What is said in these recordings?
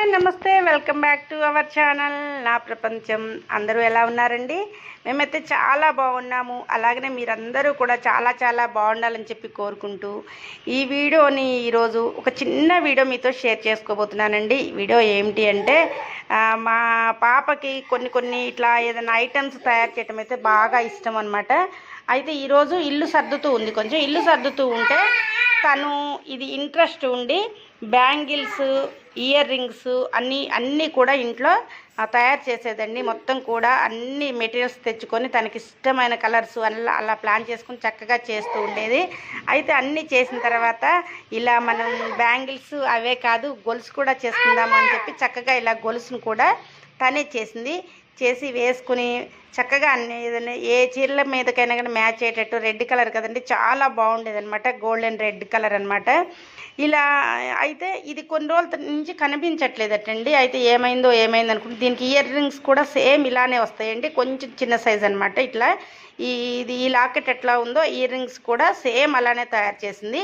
Hi నమస్తే welcome back to our channel నా ప్రపంచం. అందరూ ఎలా ఉన్నారండి? మేమైతే చాలా బాగున్నాము. అలాగనే మీరందరూ కూడా చాలా చాలా బాగుండాలని చెప్పి కోరుకుంటూ ఈ వీడియోని ఈరోజు ఒక చిన్న వీడియో మీతో షేర్ చేసుకోబోతున్నానండి. ఈ వీడియో ఏమిటి అంటే మా పాపకి కొన్ని కొన్ని ఇట్లా ఏదైనా ఐటమ్స్ తయారు చేయటం అయితే బాగా ఇష్టం అనమాట అయితే ఈరోజు ఇల్లు సర్దుతూ ఉంది. కొంచెం ఇల్లు సర్దుతూ ఉంటే తను ఇది ఇంట్రెస్ట్ ఉండి బ్యాంగిల్స్ ఇయర్ రింగ్స్ అన్నీ అన్నీ కూడా ఇంట్లో తయారు చేసేదండి. మొత్తం కూడా అన్ని మెటీరియల్స్ తెచ్చుకొని తనకి ఇష్టమైన కలర్స్ అలా అలా ప్లాన్ చేసుకుని చక్కగా చేస్తూ ఉండేది. అయితే అన్నీ చేసిన తర్వాత ఇలా మనం బ్యాంగిల్స్ అవే కాదు గొలుసు కూడా చేసుకుందాము అని చెప్పి చక్కగా ఇలా గొలుసును కూడా తనే చేసింది. చేసి వేసుకుని చక్కగా అన్ని ఏదైనా ఏ చీరల మీదకైనా కానీ మ్యాచ్ అయ్యేటట్టు రెడ్ కలర్ కదండి చాలా బాగుండేది అనమాట గోల్డెన్ రెడ్ కలర్ అనమాట ఇలా అయితే ఇది కొన్ని రోజుల నుంచి కనిపించట్లేదటండి. అయితే ఏమైందో ఏమైంది అనుకుంటే దీనికి ఇయర్ రింగ్స్ కూడా సేమ్ ఇలానే వస్తాయండి. కొంచెం చిన్న సైజ్ అనమాట ఇట్లా. ఈ ఇది ఈ లాకెట్ ఎట్లా ఉందో ఇయర్ రింగ్స్ కూడా సేమ్ అలానే తయారు చేసింది.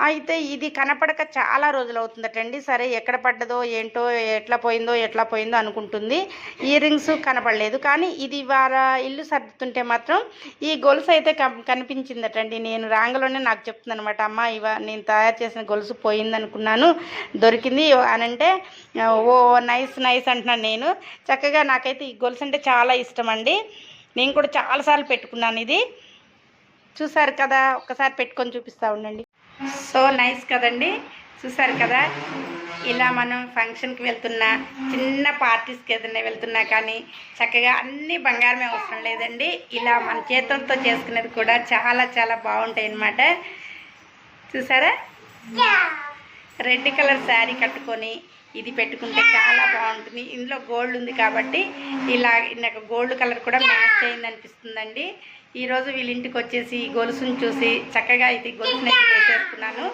అయితే ఇది కనపడక చాలా రోజులు అవుతుందటండి సరే ఎక్కడ పడ్డదో ఏంటో ఎట్లా పోయిందో ఎట్లా పోయిందో అనుకుంటుంది. ఇయర్ రింగ్స్ కనపడలేదు. కానీ ఇది వార ఇల్లు సర్దుతుంటే మాత్రం ఈ గొలుసు అయితే కనిపించిందటండి నేను రాంగలోనే నాకు చెప్తుంది అనమాట అమ్మ ఇవ నేను తయారు చేసిన గొలుసు పోయిందనుకున్నాను దొరికింది అని అంటే ఓ నైస్ నైస్ అంటున్నాను నేను. చక్కగా నాకైతే ఈ గొలుసు అంటే చాలా ఇష్టం అండి. నేను కూడా చాలాసార్లు పెట్టుకున్నాను ఇది. చూసారు కదా? ఒకసారి పెట్టుకొని చూపిస్తా ఉండండి. సో నైస్ కదండి? చూసారు కదా? ఇలా మనం ఫంక్షన్కి వెళ్తున్నా చిన్న పార్టీస్కి ఏదైనా వెళ్తున్నా కానీ చక్కగా అన్ని బంగారమే అవసరం లేదండి. ఇలా మన చేతులతో చేసుకునేది కూడా చాలా చాలా బాగుంటాయి అన్నమాట. చూసారా? రెడ్ కలర్ శారీ కట్టుకొని ఇది పెట్టుకుంటే చాలా బాగుంటుంది. ఇందులో గోల్డ్ ఉంది కాబట్టి ఇలా నాకు గోల్డ్ కలర్ కూడా మ్యాచ్ అయింది అనిపిస్తుందండి. ఈరోజు వీళ్ళ ఇంటికి వచ్చేసి గొలుసును గొలుసుని చూసి చక్కగా ఇది గొలుసుని వేసేసుకున్నాను.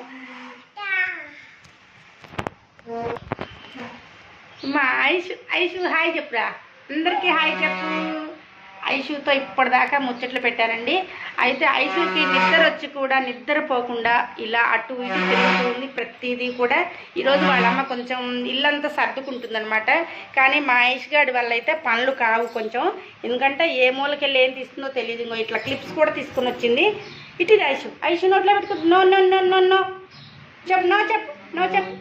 మా ఐషు ఐషు హాయ్ చెప్పురా. అందరికీ హాయ్ చెప్పు. ఐషుతో ఇప్పటిదాకా ముచ్చట్లు పెట్టానండి. అయితే ఐషుకి నిద్ర వచ్చి కూడా నిద్రపోకుండా ఇలా అటు ఇటు తిరుగుతూ ఉంది. ప్రతిదీ కూడా ఈరోజు వాళ్ళ అమ్మ కొంచెం ఇల్లంతా సర్దుకుంటుందన్నమాట. కానీ మా ఐష్ గాడి వల్ల అయితే పనులు కావు కొంచెం. ఎందుకంటే ఏ మూలకెళ్ళి ఏం తీస్తుందో తెలియదు ఇంకో ఇట్లా క్లిప్స్ కూడా తీసుకొని వచ్చింది. ఇటు ఐషు. ఐషు నోట్లో పెట్టుకుంటు no no no no no. చెప్పు నో చెప్పు నో చెప్పు.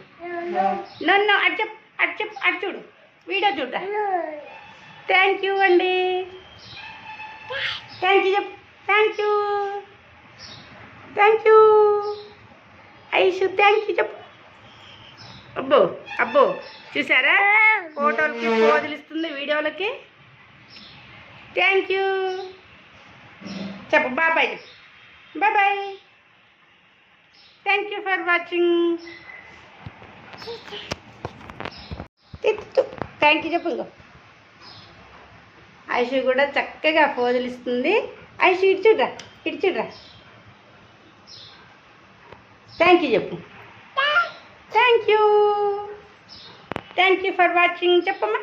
నో నో అటు చెప్పు అటు చెప్పు అటు చూడు. వీడియో చూడరా. థ్యాంక్ యూ అండి. థ్యాంక్ యూ చెప్పు thank you thank you Aishu thank you చెప్పు అబ్బో అబ్బో చూసారా? ఫోటోలకి పోదిలిస్తుంది వీడియోలకి. థ్యాంక్ యూ చెప్పు బాబాయ్ చెప్పు బాబాయ్ thank you for watching thank you చెప్పు ఇంకో ఐషు కూడా చక్కగా పోజులిస్తుంది ఐషు ఇటు చూడరా ఇటు చూడరా. థ్యాంక్ యూ చెప్పు. Thank you thank you for watching చెప్పమ్మా.